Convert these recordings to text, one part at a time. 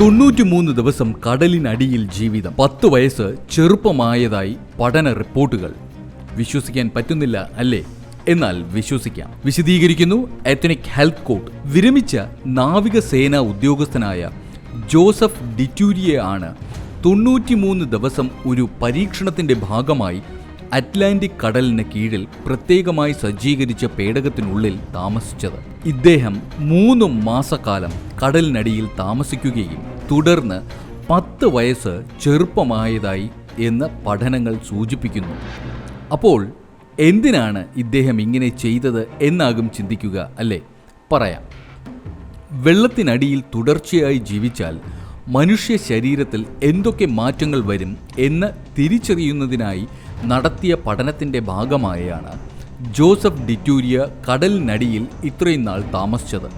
തൊണ്ണൂറ്റിമൂന്ന് ദിവസം കടലിനടിയിൽ ജീവിതം. പത്ത് വയസ്സ് ചെറുപ്പമായതായി പഠന റിപ്പോർട്ടുകൾ. വിശ്വസിക്കാൻ പറ്റുന്നില്ല അല്ലേ? എന്നാൽ വിശ്വസിക്കാം. വിശദീകരിക്കുന്നു എത്തനിക് ഹെൽത്ത് കോട്ട് വിരമിച്ച നാവികസേനാ ഉദ്യോഗസ്ഥനായ ജോസഫ് ഡിറ്റൂരിയെ ആണ് തൊണ്ണൂറ്റിമൂന്ന് ദിവസം ഒരു പരീക്ഷണത്തിന്റെ ഭാഗമായി അറ്റ്ലാന്റിക് കടലിന് കീഴിൽ പ്രത്യേകമായി സജ്ജീകരിച്ച പേടകത്തിനുള്ളിൽ താമസിച്ചത്. ഇദ്ദേഹം മൂന്ന് മാസക്കാലം കടലിനടിയിൽ താമസിക്കുകയും തുടർന്ന് പത്ത് വയസ്സ് ചെറുപ്പമായതായി എന്ന് പഠനങ്ങൾ സൂചിപ്പിക്കുന്നു. അപ്പോൾ എന്തിനാണ് ഇദ്ദേഹം ഇങ്ങനെ ചെയ്തത് എന്നാകും ചിന്തിക്കുക അല്ലേ? പറയാം. വെള്ളത്തിനടിയിൽ തുടർച്ചയായി ജീവിച്ചാൽ മനുഷ്യ ശരീരത്തിൽ എന്തൊക്കെ മാറ്റങ്ങൾ വരും എന്ന് തിരിച്ചറിയുന്നതിനായി നടത്തിയ പഠനത്തിന്റെ ഭാഗമായാണ് ജോസഫ് ഡിറ്റൂരിയ കടലിനടിയിൽ ഇത്രയും നാൾ താമസിച്ചത്.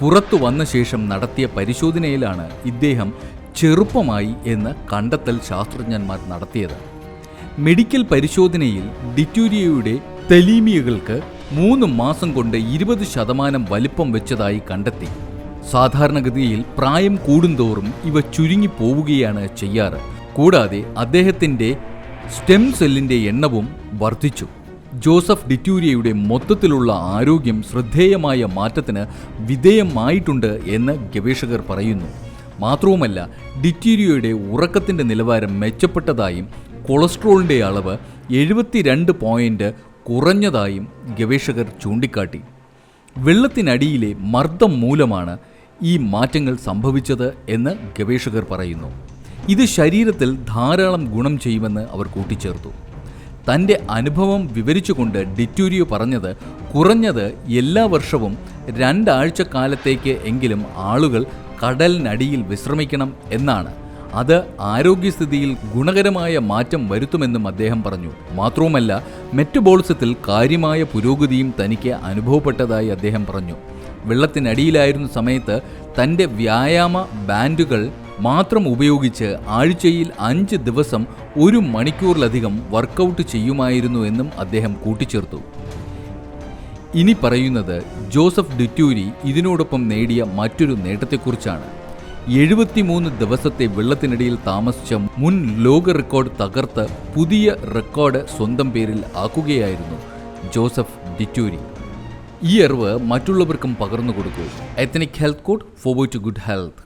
പുറത്തു വന്ന ശേഷം നടത്തിയ പരിശോധനയിലാണ് ഇദ്ദേഹം ചെറുപ്പമായി എന്ന് കണ്ടെത്തൽ ശാസ്ത്രജ്ഞന്മാർ നടത്തിയത്. മെഡിക്കൽ പരിശോധനയിൽ ഡിറ്റൂരിയയുടെ തെലീമിയകൾക്ക് മൂന്ന് മാസം കൊണ്ട് ഇരുപത് ശതമാനം വലിപ്പം വെച്ചതായി കണ്ടെത്തി. സാധാരണഗതിയിൽ പ്രായം കൂടുന്തോറും ഇവ ചുരുങ്ങി പോവുകയാണ് ചെയ്യാറ്. കൂടാതെ അദ്ദേഹത്തിന്റെ സ്റ്റെം സെല്ലിന്റെ എണ്ണവും വർദ്ധിച്ചു. ജോസഫ് ഡിറ്റൂരിയയുടെ മൊത്തത്തിലുള്ള ആരോഗ്യം ശ്രദ്ധേയമായ മാറ്റത്തിന് വിധേയമായിട്ടുണ്ട് എന്ന് ഗവേഷകർ പറയുന്നു. മാത്രവുമല്ല ഡിറ്റീരിയയുടെ ഉറക്കത്തിന്റെ നിലവാരം മെച്ചപ്പെട്ടതായും കൊളസ്ട്രോളിന്റെ അളവ് എഴുപത്തിരണ്ട് പോയിന്റ് കുറഞ്ഞതായും ഗവേഷകർ ചൂണ്ടിക്കാട്ടി. വെള്ളത്തിനടിയിലെ മർദ്ദം മൂലമാണ് ഈ മാറ്റങ്ങൾ സംഭവിച്ചത് എന്ന് ഗവേഷകർ പറയുന്നു. ഇത് ശരീരത്തിൽ ധാരാളം ഗുണം ചെയ്യുമെന്ന് അവർ കൂട്ടിച്ചേർത്തു. തന്റെ അനുഭവം വിവരിച്ചുകൊണ്ട് ഡിറ്റൂരിയോ പറഞ്ഞത് കുറഞ്ഞത് എല്ലാ വർഷവും രണ്ടാഴ്ച കാലത്തേക്ക് എങ്കിലും ആളുകൾ കടലിനടിയിൽ വിശ്രമിക്കണം എന്നാണ്. അത് ആരോഗ്യസ്ഥിതിയിൽ ഗുണകരമായ മാറ്റം വരുത്തുമെന്നും അദ്ദേഹം പറഞ്ഞു. മാത്രവുമല്ല മെറ്റബോളിസത്തിൽ കാര്യമായ പുരോഗതിയും തനിക്ക് അനുഭവപ്പെട്ടതായി അദ്ദേഹം പറഞ്ഞു. വെള്ളത്തിനടിയിലായിരുന്ന സമയത്ത് തന്റെ വ്യായാമ ബാൻഡുകൾ മാത്രം ഉപയോഗിച്ച് ആഴ്ചയിൽ അഞ്ച് ദിവസം ഒരു മണിക്കൂറിലധികം വർക്കൗട്ട് ചെയ്യുമായിരുന്നു എന്നും അദ്ദേഹം കൂട്ടിച്ചേർത്തു. ഇനി പറയുന്നത് ജോസഫ് ഡിറ്റൂരി ഇതിനോടൊപ്പം നേടിയ മറ്റൊരു നേട്ടത്തെക്കുറിച്ചാണ്. എഴുപത്തിമൂന്ന് ദിവസത്തെ വെള്ളത്തിനിടയിൽ താമസിച്ച മുൻ ലോക റെക്കോർഡ് തകർത്ത് പുതിയ റെക്കോർഡ് സ്വന്തം പേരിൽ ആക്കുകയായിരുന്നു ജോസഫ് ഡിറ്റൂരി. ഈ അറിവ് മറ്റുള്ളവർക്കും പകർന്നു കൊടുക്കൂ ethnic health code forward to good health